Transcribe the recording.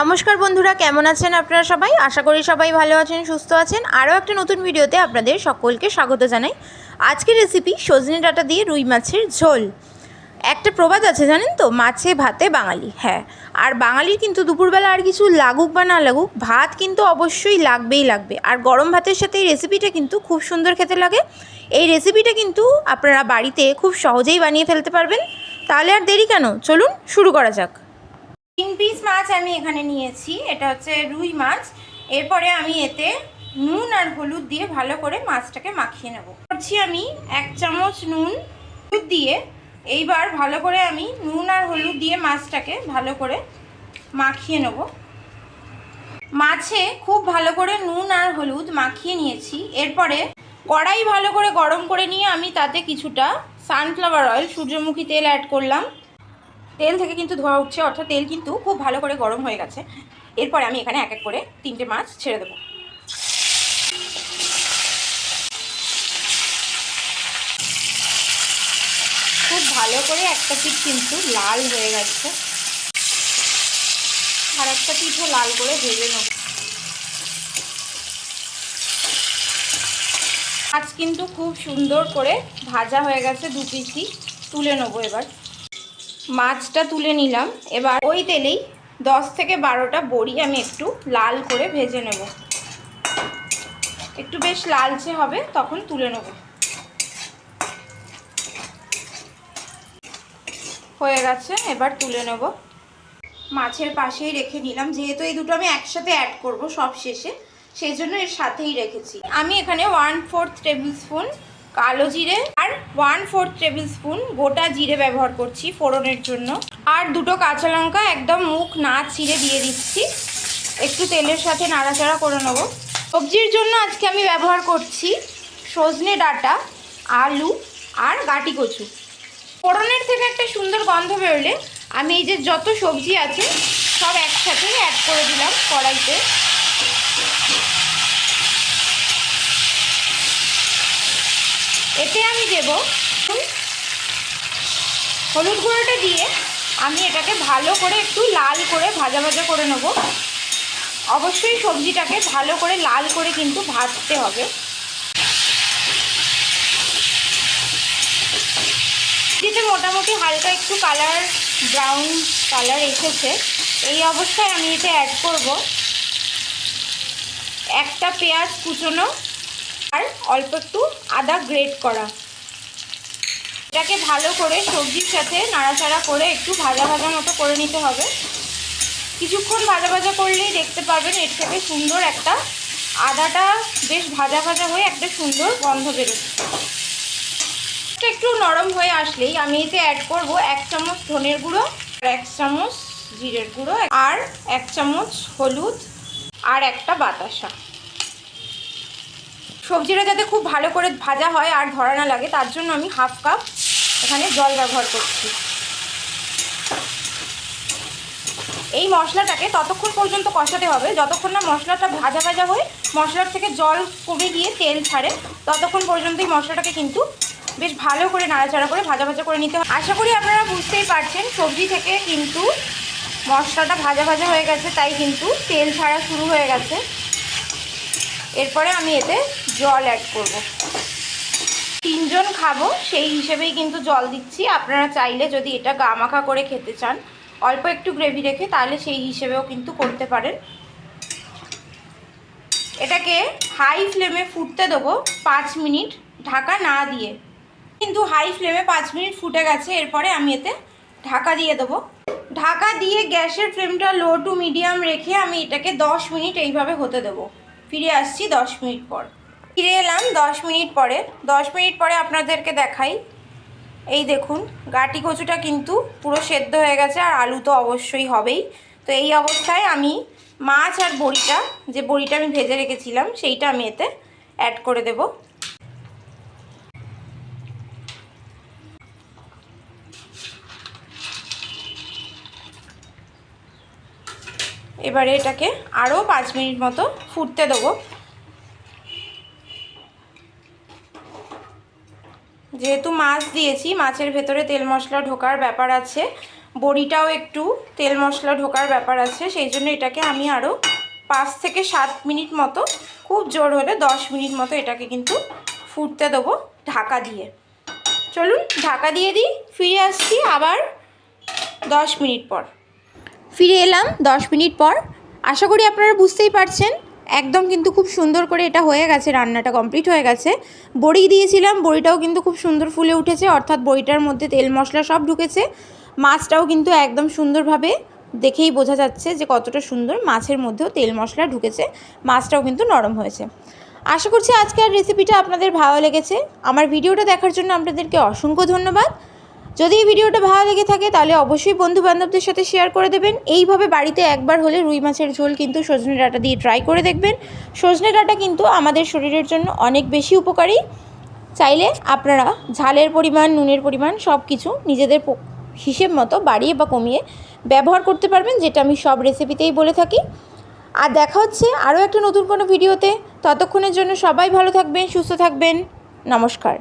নমস্কার বন্ধুরা, কেমন আছেন আপনারা সবাই? আশা করি সবাই ভালো আছেন, সুস্থ আছেন। আরও একটা নতুন ভিডিওতে আপনাদের সকলকে স্বাগত জানাই। আজকের রেসিপি সজনে ডাটা দিয়ে রুই মাছের ঝোল। একটা প্রবাদ আছে জানেন তো? মাছে ভাতে বাঙালি হ্যাঁ। আর বাঙালির কিন্তু দুপুরবেলা আর কিছু লাগুক বা না লাগুক, ভাত কিন্তু অবশ্যই লাগবেই লাগবে। আর গরম ভাতের সাথে এই রেসিপিটা কিন্তু খুব সুন্দর খেতে লাগে। এই রেসিপিটা কিন্তু আপনারা বাড়িতে খুব সহজেই বানিয়ে ফেলতে পারবেন। তাহলে আর দেরি কেন? চলুন শুরু করা যাক। তিন পিস মাছ আমি এখানে নিয়েছি, এটা হচ্ছে রুই মাছ। এরপরে আমি এতে নুন আর হলুদ দিয়ে ভালো করে মাছটাকে মাখিয়ে নেব। করছি আমি এক চামচ নুন হলুদ দিয়ে। এইবার ভালো করে আমি নুন আর হলুদ দিয়ে মাছটাকে ভালো করে মাখিয়ে নেব। মাছে খুব ভালো করে নুন আর হলুদ মাখিয়ে নিয়েছি। এরপরে কড়াই ভালো করে গরম করে নিয়ে আমি তাতে কিছুটা সানফ্লাওয়ার অয়েল সূর্যমুখী তেল অ্যাড করলাম। তেল থেকে কিন্তু ধোয়া উঠছে, অর্থাৎ তেল কিন্তু খুব ভালো করে গরম হয়ে গেছে। এরপরে আমি এখানে এক এক করে তিনটে মাছ ছেড়ে দেবো। খুব ভালো করে একটা পিঠ কিন্তু লাল হয়ে গেছে। আর একটা পিঠও লাল করে ভেজে নেব। মাছ কিন্তু খুব সুন্দর করে ভাজা হয়ে গেছে, দু পিসই তুলে নেব এবার। মাছটা তুলে নিলাম। এবার ওই তেলেই দশ থেকে বারোটা বড়ি আমি একটু লাল করে ভেজে নেব। একটু বেশ লালচে হবে, তখন তুলে নেব। হয়ে গেছে, এবার তুলে নেব। মাছের পাশেই রেখে নিলাম যেহেতু এই দুটো আমি একসাথে অ্যাড করব সব শেষে, সেই জন্য এর সাথেই রেখেছি। আমি এখানে ওয়ান ফোর্থ টেবিল স্পুন কালো জিরে আর ওয়ান ফোর্থ টেবিল স্পুন গোটা জিরে ব্যবহার করছি ফোড়নের জন্য। আর দুটো কাঁচা লঙ্কা একদম মুখ না ছিঁড়ে দিয়ে দিচ্ছি। একটু তেলের সাথে নাড়াচাড়া করে নেব। সবজির জন্য আজকে আমি ব্যবহার করছি সজনে ডাঁটা, আলু আর গাটি কচু। ফোড়নের থেকে একটা সুন্দর গন্ধ বেরোলে আমি এই যে যত সবজি আছে সব একসাথে অ্যাড করে দিলাম কড়াইতে। এতে আমি দেব হলুদ গুঁড়োটা দিয়ে আমি এটাকে ভালো করে একটু লাল করে ভাজা ভাজা করে নেব। অবশ্যই সবজিটাকে ভালো করে লাল করে কিন্তু ভাজতে হবে। সবজিতে মোটামুটি হালকা একটু কালার, ব্রাউন কালার এসেছে। এই অবস্থায় আমি এতে অ্যাড করব। একটা পেঁয়াজ কুচোনো আর অল্প একটু আদা গ্রেট করা। এটাকে ভালো করে সবজির সাথে নাড়াচাড়া করে একটু ভাজা ভাজা মতো করে নিতে হবে। কিছুক্ষণ ভাজা ভাজা করলেই দেখতে পাবেন এর থেকে সুন্দর একটা আদাটা বেশ ভাজা ভাজা হয়ে একটা সুন্দর গন্ধ বেরোচ্ছে। একটু নরম হয়ে আসলেই আমি এতে অ্যাড করব এক চামচ ধনের গুঁড়ো এক চামচ জিরের গুঁড়ো, আর এক চামচ হলুদ, আর একটা বাতাসা। সবজিটা যাতে খুব ভালো করে ভাজা হয় আর ধরা না লাগে, তার জন্য আমি হাফ কাপ এখানে জল ব্যবহার করছি। এই মশলাটাকে ততক্ষণ পর্যন্ত কষাতে হবে। যতক্ষণ না মশলাটা ভাজা ভাজা হয়ে, মশলার থেকে জল কমে গিয়ে তেল ছাড়ে, ততক্ষণ পর্যন্ত এই মশলাটাকে কিন্তু বেশ ভালো করে নাড়াচাড়া করে ভাজা ভাজা করে নিতে হবে। আশা করি আপনারা বুঝতেই পারছেন, সবজি থেকে কিন্তু মশলাটা ভাজা ভাজা হয়ে গেছে, তাই কিন্তু তেল ছাড়া শুরু হয়ে গেছে। এরপরে আমি এতে জল অ্যাড করব। তিনজন খাব, সেই হিসেবেই কিন্তু জল দিচ্ছি। আপনারা চাইলে যদি এটা গামাখা করে খেতে চান, অল্প একটু গ্রেভি রেখে, তাহলে সেই হিসেবেও কিন্তু করতে পারেন। এটাকে হাই ফ্লেমে ফুটতে দেবো পাঁচ মিনিট, ঢাকা না দিয়ে। কিন্তু হাই ফ্লেমে পাঁচ মিনিট ফুটে গেছে, এরপরে আমি এতে ঢাকা দিয়ে দেবো। ঢাকা দিয়ে গ্যাসের ফ্লেমটা লো টু মিডিয়াম রেখে আমি এটাকে দশ মিনিট এইভাবে হতে দেবো। ফিরে আসছি দশ মিনিট পর। ফিরে এলাম দশ মিনিট পরে। দশ মিনিট পরে আপনাদেরকে দেখাই। এই দেখুন, গাটি কচুটা কিন্তু পুরো সেদ্ধ হয়ে গেছে আর আলু তো অবশ্যই হবেই। তো এই অবস্থায় আমি মাছ আর বড়িটা, যে বড়িটা আমি ভেজে রেখেছিলাম, সেইটা আমি এতে অ্যাড করে দেব। এবারে এটাকে আরও পাঁচ মিনিট মতো ফুটতে দেবো। যেহেতু মাছ দিয়েছি, মাছের ভেতরে তেল মশলা ঢোকার ব্যাপার আছে। বড়িটাও একটু তেল মশলা ঢোকার ব্যাপার আছে, সেই জন্য এটাকে আমি আরও পাঁচ থেকে সাত মিনিট মতো, খুব জোর হলে দশ মিনিট মতো এটাকে কিন্তু ফুটতে দেবো ঢাকা দিয়ে। চলুন, ঢাকা দিয়ে দিই, ফিরে আসছি আবার দশ মিনিট পর। ফিরে এলাম দশ মিনিট পর। আশা করি আপনারা বুঝতেই পারছেন একদম কিন্তু খুব সুন্দর করে এটা হয়ে গেছে, রান্নাটা কমপ্লিট হয়ে গেছে। বড়ি দিয়েছিলাম, বড়িটাও কিন্তু খুব সুন্দর ফুলে উঠেছে, অর্থাৎ বড়িটার মধ্যে তেল মশলা সব ঢুকেছে। মাছটাও কিন্তু একদম সুন্দরভাবে দেখেই বোঝা যাচ্ছে যে কতটা সুন্দর মাছের মধ্যেও তেল মশলা ঢুকেছে, মাছটাও কিন্তু নরম হয়েছে। আশা করছি আজকের রেসিপিটা আপনাদের ভালো লেগেছে। আমার ভিডিওটা দেখার জন্য আপনাদেরকে অসংখ্য ধন্যবাদ। যদি এই ভিডিওটা ভালো লেগে থাকে, তাহলে অবশ্যই বন্ধু বান্ধবদের সাথে শেয়ার করে দেবেন। এইভাবে বাড়িতে একবার হলে রুই মাছের ঝোল কিন্তু সজনে ডাঁটা দিয়ে ট্রাই করে দেখবেন। সজনে ডাঁটা কিন্তু আমাদের শরীরের জন্য অনেক বেশি উপকারী। চাইলে আপনারা ঝালের পরিমাণ, নুনের পরিমাণ সব কিছু নিজেদের হিসেব মতো বাড়িয়ে বা কমিয়ে ব্যবহার করতে পারবেন, যেটা আমি সব রেসিপিতেই বলে থাকি। আর দেখা হচ্ছে আরও একটা নতুন কোনো ভিডিওতে। ততক্ষণের জন্য সবাই ভালো থাকবেন, সুস্থ থাকবেন। নমস্কার।